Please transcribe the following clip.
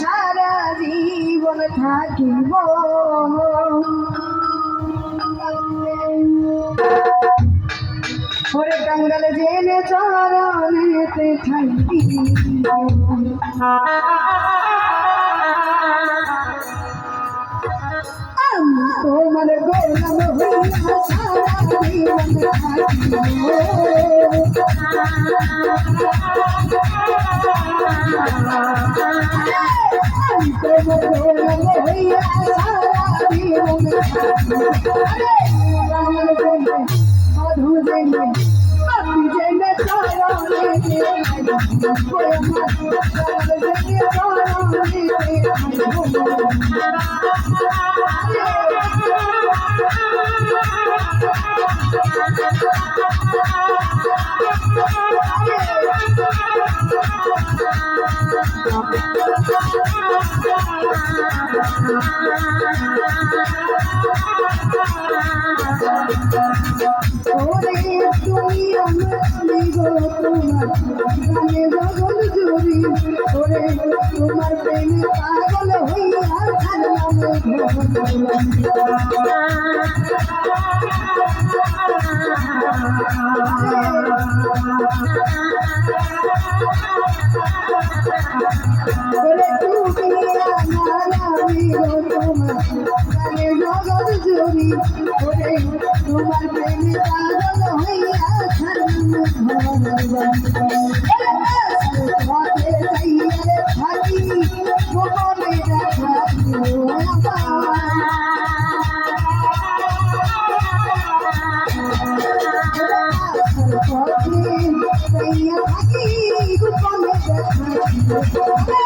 সারা জীবন থাকিব। ওরে কাঙ্গালে জেনে চরণেতে থাকিব তোমার গোলাম হইয়া সারা জীবন থাকিব। আমি তোমার তোমার প্রেমে পাগল হইয়া ছাড়লাম জগৎ জুড়ি ওরে তোমার প্রেমে পাগল হইয়া ছাড়লাম ঘরে যাইয়া রে থাকি গোপনে রাখা Thank